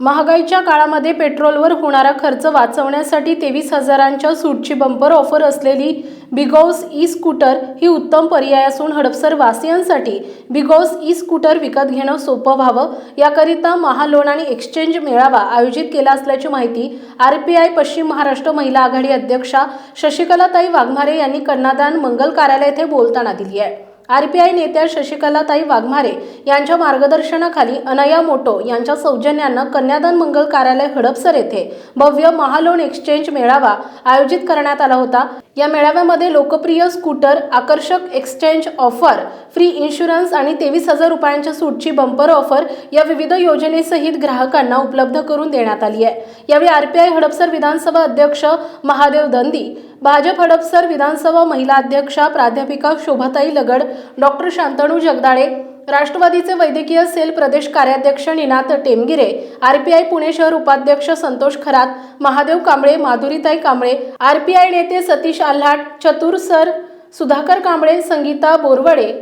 महागाईच्या काळामध्ये पेट्रोलवर होणारा खर्च वाचवण्यासाठी तेवीस हजारांच्या सूटची बंपर ऑफर असलेली बिगॉस ई स्कूटर ही उत्तम पर्याय असून हडपसर वासियांसाठी बिगॉस ई स्कूटर विकत घेणं सोपं व्हावं. याकरिता महालोन आणि एक्सचेंज मेळावा आयोजित केला असल्याची माहिती आर पी आय पश्चिम महाराष्ट्र महिला आघाडी अध्यक्षा शशिकलाताई वाघमारे यांनी कन्नादान मंगल कार्यालय येथे बोलताना दिली आहे. आरपीआय नेत्या शशिकलाताई वाघमारे यांच्या मार्गदर्शनाखाली अनया मोटो यांच्या सौजन्यानं कन्यादान मंगल कार्यालय हडपसर येथे भव्य महालोन एक्सचेंज मेळावा आयोजित करण्यात आला होता. या मेळाव्यामध्ये लोकप्रिय स्कूटर आकर्षक एक्सचेंज ऑफर फ्री इन्शुरन्स आणि तेवीस हजार रुपयांच्या सूटची बंपर ऑफर या विविध योजनेसहित ग्राहकांना उपलब्ध करून देण्यात आली आहे. यावेळी आरपीआय हडपसर विधानसभा अध्यक्ष महादेव दंदी भाजप हडपसर विधानसभा महिला अध्यक्षा प्राध्यापिका शोभाताई लगड डॉक्टर शांतनू जगदाळे राष्ट्रवादीचे वैद्यकीय सेल प्रदेश कार्याध्यक्ष निनाथ टेमगिरे आरपीआय पुणे शहर उपाध्यक्ष संतोष खरात महादेव कांबळे माधुरीताई कांबळे आरपीआय नेते सतीश आल्हाट चतुर सर सुधाकर कांबळे संगीता बोरवडे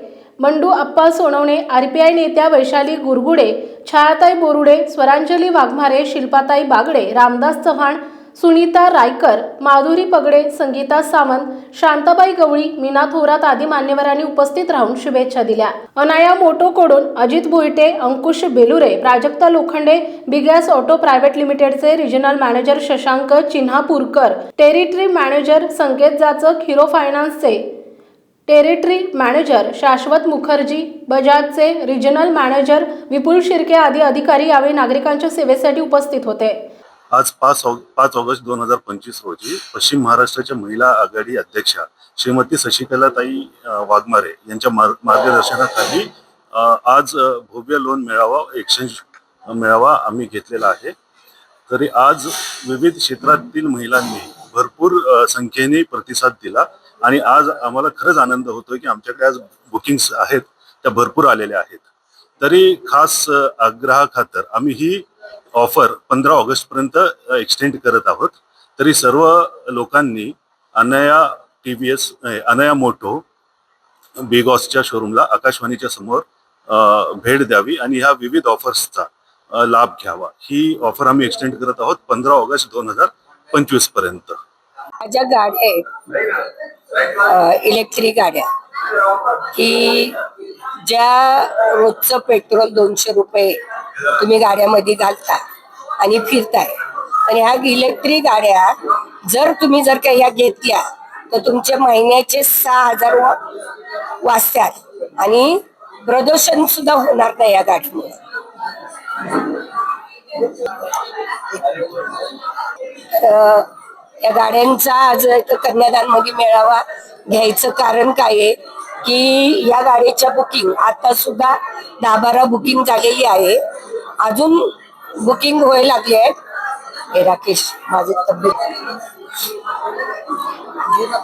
बंडू अप्पा सोनवणे आरपीआय नेत्या वैशाली गुरगुडे छायाताई बोरुडे स्वरांजली वाघमारे शिल्पाताई बागडे रामदास चव्हाण सुनीता रायकर माधुरी पगडे संगीता सावंत शांताबाई गवळी मीना थोरात आदी मान्यवरांनी उपस्थित राहून शुभेच्छा दिल्या. Anaya मोटोकडून Ajit Bhuite Ankush Belure Prajakta Lokhande BGauss auto private लिमिटेडचे regional manager Shashank Chinhapurkar territory manager Sanket Jachak Hero फायनान्सचे टेरिटरी मॅनेजर शाश्वत मुखर्जी बजाजचे रिजनल मॅनेजर विपुल शिर्के आदी अधिकारी यावेळी नागरिकांच्या सेवेसाठी उपस्थित होते. आज पाच ऑग पाच ऑगस्ट दोन हजार पंचवीस रोजी पश्चिम महाराष्ट्राच्या महिला आघाडी अध्यक्षा श्रीमती शशिकलाताई वाघमारे यांच्या मार्गदर्शनाखाली आज भव्य लोन मेळावा एक्सचेंज मेळावा आम्ही घेतलेला आहे. तरी आज विविध क्षेत्रातील महिलांनी भरपूर संख्येने प्रतिसाद दिला आणि आज आम्हाला खरंच आनंद होतोय की आमच्याकडे आज बुकिंग्स आहेत त्या भरपूर आलेल्या आहेत. तरी खास आग्रहाखातर आम्ही ही ऑफर पंधरा ऑगस्ट पर्यंत एक्सटेंड करत आहोत. तरी सर्व लोकांनी Anaya T V S Anaya moto बिगॉसच्या शोरूमला आकाशवाणीच्या समोर भेट द्यावी आणि ह्या विविध ऑफर्सचा लाभ घ्यावा. ही ऑफर आम्ही एक्सटेंड करत आहोत पंधरा ऑगस्ट दोन हजार पंचवीसपर्यंत ज्या गाड्या इलेक्ट्रिक गाड्या. की ज्या रोजचं पेट्रोल दोनशे रुपये तुम्ही गाड्यामध्ये घालता आणि फिरताय. आणि ह्या इलेक्ट्रिक गाड्या जर तुम्ही जर का ह्या घेतल्या तर तुमचे महिन्याचे सहा हजार वाचतात आणि प्रदूषण सुद्धा होणार नाही या गाडीमुळे. या गाड्यांचा आज एक कन्यादानमध्ये मेळावा घ्यायचं कारण काय आहे की या गाडीच्या बुकिंग आता सुद्धा दहा बारा बुकिंग झालेली आहे. अजून बुकिंग व्हायला लागली आहे. हे राकेश माझी तब्येत.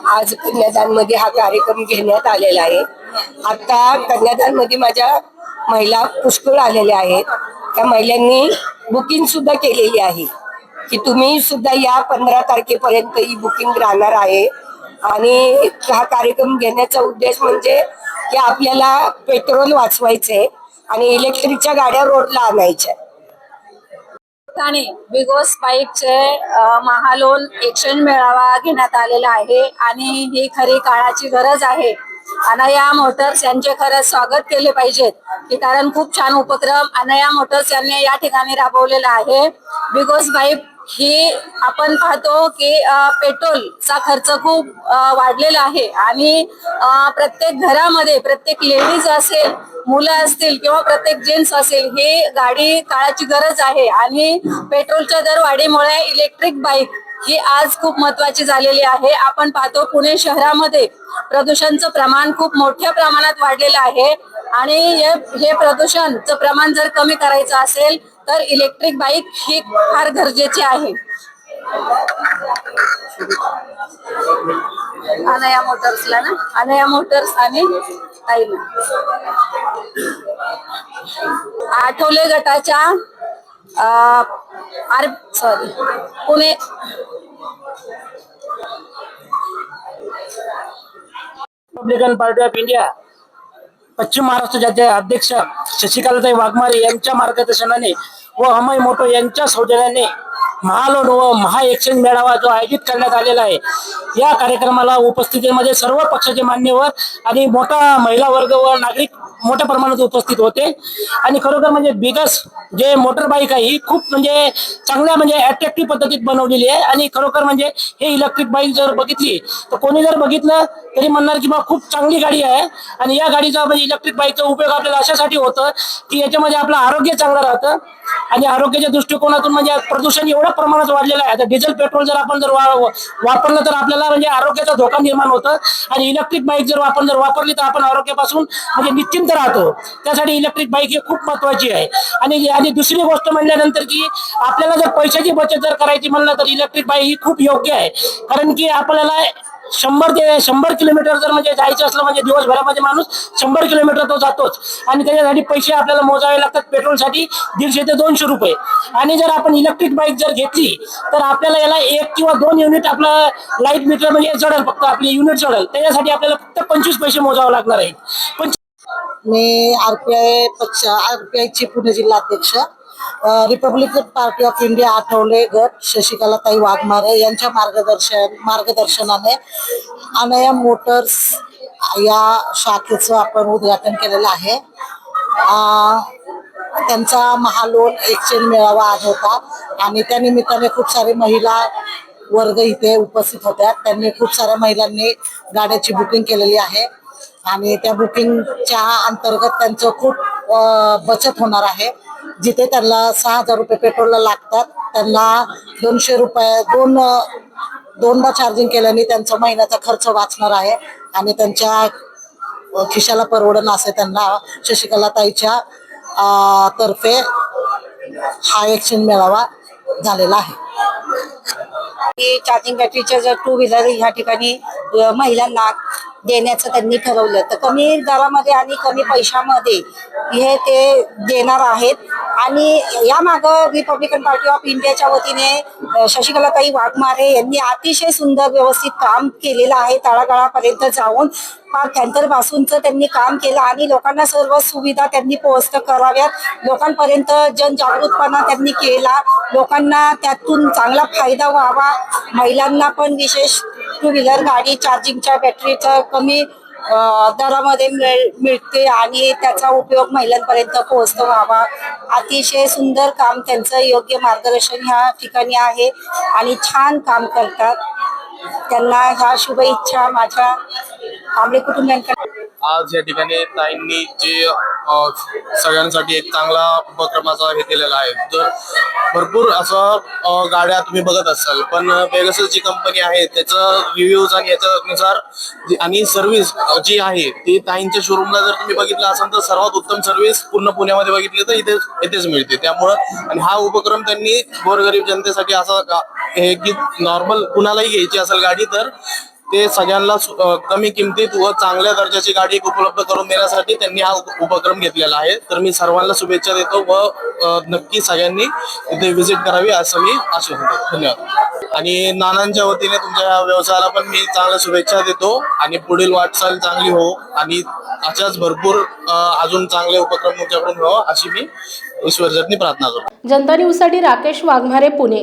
आज कन्यादानमध्ये हा कार्यक्रम घेण्यात आलेला आहे. आता कन्यादानमध्ये माझ्या महिला पुष्कळ आलेल्या आहेत. त्या महिलांनी बुकिंग सुद्धा केलेली आहे. की तुम्ही सुद्धा या पंधरा तारखेपर्यंत ही बुकिंग राहणार आहे. आणि हा कार्यक्रम घेण्याचा उद्देश म्हणजे की आपल्याला पेट्रोल वाचवायचे आणि इलेक्ट्रिकच्या गाड्या रोडला आणायच्या. ठिकाणी बिगोस बाईकचे अ, महालोन एक्सचेंज मेळावा घेण्यात आलेला आहे आणि ही खरी काळाची गरज आहे. अनया मोटर्स यांचे खरंच स्वागत केले पाहिजेत की कारण खूप छान उपक्रम अनया मोटर्स यांनी या ठिकाणी राबवलेला आहे. बिगोस बाईक ही आपण पाहतो की पेट्रोलचा खर्च खूप वाढलेला आहे आणि प्रत्येक घरामध्ये प्रत्येक लेडीज असेल मुलं असतील किंवा प्रत्येक जेंट्स असेल ही गाडी काळाची गरज आहे. आणि पेट्रोलच्या दरवाढीमुळे इलेक्ट्रिक बाईक ही आज खूप महत्वाची झालेली आहे. आपण पाहतो पुणे शहरामध्ये प्रदूषणचं प्रमाण खूप मोठ्या प्रमाणात वाढलेलं आहे. आणि हे हे प्रदूषणचं प्रमाण जर कमी करायचं असेल तर इलेक्ट्रिक बाईक ही फार गरजेची आहे. अनया मोटर्सला ना? अनया मोटर्स आणि ताईला. आठवले गटाच्या R sorry Pune. Republican party of India पश्चिम महाराष्ट्राचे अध्यक्ष शशिकांताई वाघमारे यांच्या मार्गदर्शनाने व अमय मोटो यांच्या सौजन्याने महालोन व महा एक्सचेंज मेळावा जो आयोजित करण्यात आलेला आहे. या कार्यक्रमाला उपस्थितीमध्ये सर्व पक्षाचे मान्यवर आणि मोठा महिला वर्ग व नागरिक मोठ्या प्रमाणात उपस्थित होते. आणि खरोखर म्हणजे बिगस जे मोटर बाईक आहे ही खूप म्हणजे चांगल्या म्हणजे अट्रॅक्टिव्ह पद्धतीत बनवलेली आहे. आणि खरोखर म्हणजे हे इलेक्ट्रिक बाईक जर बघितली तर कोणी जर बघितलं तरी म्हणणार की बा खूप चांगली गाडी आहे. आणि या गाडीचा म्हणजे इलेक्ट्रिक बाईकचा उपयोग आपल्याला अशासाठी होतं की याच्यामध्ये आपलं आरोग्य चांगलं राहतं. आणि आरोग्याच्या दृष्टिकोनातून म्हणजे प्रदूषण एवढं प्रमाणात वाढलेलं आहे. आता डिझेल पेट्रोल जर आपण जर वा- वापरलं तर आपल्याला म्हणजे आरोग्याचा धोका निर्माण होतं आणि इलेक्ट्रिक बाईक जर आपण जर वापरली तर आपण आरोग्यापासून म्हणजे निश्चिंत राहतो. त्यासाठी इलेक्ट्रिक बाईक ही खूप महत्वाची आहे. आणि आणि दुसरी गोष्ट म्हणल्यानंतर की आपल्याला जर पैशाची बचत जर करायची म्हणलं तर इलेक्ट्रिक बाईक ही खूप योग्य आहे. कारण की आपल्याला शंभर ते शंभर किलोमीटर जर म्हणजे जायचं असलं म्हणजे दिवसभरामध्ये माणूस शंभर किलोमीटर तो जातोच. आणि त्याच्यासाठी पैसे आपल्याला मोजावे लागतात पेट्रोलसाठी दीडशे ते दोनशे रुपये. आणि जर आपण इलेक्ट्रिक बाईक जर घेतली तर आपल्याला याला एक किंवा दोन युनिट आपलं लाइट मीटर म्हणजे चढेल फक्त आपली युनिट चढेल. त्याच्यासाठी आपल्याला फक्त पंचवीस पैसे मोजावे लागणार आहेत. पंच मी आरपीआय पक्ष आरपीआयची पुणे जिल्हा अध्यक्ष. Republican party of India Athawale गट शशिकलाताई वाघमारे यांच्या मार्गदर्शन मार्गदर्शनाने अनया मोटर्स या शाखेचं आपण उद्घाटन केलेलं आहे. त्यांचा महालोन एक्सचेंज मेळावा आज होता आणि त्या निमित्ताने खूप सारे महिला वर्ग इथे उपस्थित होत्या. त्यांनी खूप साऱ्या महिलांनी गाड्याची बुकिंग केलेली आहे. आणि त्या बुकिंगच्या अंतर्गत त्यांचं खूप बचत होणार आहे. जिथे त्यांना सहा हजार रुपये पेट्रोलला लागतात त्यांना दोनशे रुपये दोन दोनदा चार्जिंग केल्याने त्यांचा महिन्याचा खर्च वाचणार आहे आणि त्यांच्या खिशाला परवडण असे त्यांना शशिकला ताईच्या तर्फे हा एक्शन मेळावा झालेला आहे. की चार्जिंग बॅटरीच्या जर टू व्हीलर ह्या ठिकाणी महिलांना देण्याचं त्यांनी ठरवलं. तर कमी दरामध्ये आणि कमी पैशामध्ये हे ते देणार आहेत. आणि या मागं रिपब्लिकन पार्टी ऑफ इंडियाच्या वतीने शशिकला शशिकलाताई वाघमारे यांनी अतिशय सुंदर व्यवस्थित काम केलेलं आहे तळागाळापर्यंत जाऊन. फार कॅन्टरपासूनचं त्यांनी काम केलं आणि लोकांना सर्व सुविधा त्यांनी पोहोचत कराव्यात. लोकांपर्यंत जनजागृतपणा त्यांनी केला. लोकांना त्यातून चांगला फायदा व्हावा. महिलांना पण विशेष टू व्हीलर गाडी चार्जिंगच्या बॅटरीचा कमी दरामध्ये मिळ मिळते आणि त्याचा उपयोग महिलांपर्यंत पोहोचतो व्हावा. अतिशय सुंदर काम त्यांचं योग्य मार्गदर्शन ह्या ठिकाणी आहे आणि छान काम करतात. त्यांना ह्या शुभ इच्छा माझ्या कांबळे कुटुंबियांकडे. आज या ठिकाणी ताईंनी जे सगळ्यांसाठी एक चांगला उपक्रमाचा हे केलेला आहे. तर भरपूर असं गाड्या तुम्ही बघत असाल पण पेगासस जी कंपनी आहे त्याचं रिव्ह्यूज आणि याच्यानुसार आणि सर्व्हिस जी आहे ती ताईंच्या शोरूमला जर तुम्ही बघितलं असाल तर सर्वात उत्तम सर्व्हिस पूर्ण पुण्यामध्ये बघितली तर इथेच इथेच मिळते. त्यामुळं आणि हा उपक्रम त्यांनी गोरगरीब जनतेसाठी असा हे की नॉर्मल कुणालाही घ्यायची असेल गाडी तर ते सगळ्यांना कमी किमतीत व चांगल्या दर्जाची गाडी उपलब्ध करून देण्यासाठी त्यांनी हा उपक्रम घेतलेला आहे. तर मी सर्वांना शुभेच्छा देतो व नक्की सगळ्यांनी इथे व्हिजिट करावी असं मी आशा देतो. धन्यवाद. आणि नानांच्या वतीने तुमच्या व्यवसायाला पण मी चांगल्या शुभेच्छा देतो आणि पुढील वाटचाल चांगली हो आणि अशाच भरपूर अजून चांगले उपक्रम तुमच्याकडून व्हावं अशी मी ईश्वरचरणी प्रार्थना करतो. जनता न्यूजसाठी राकेश वाघमारे पुणे.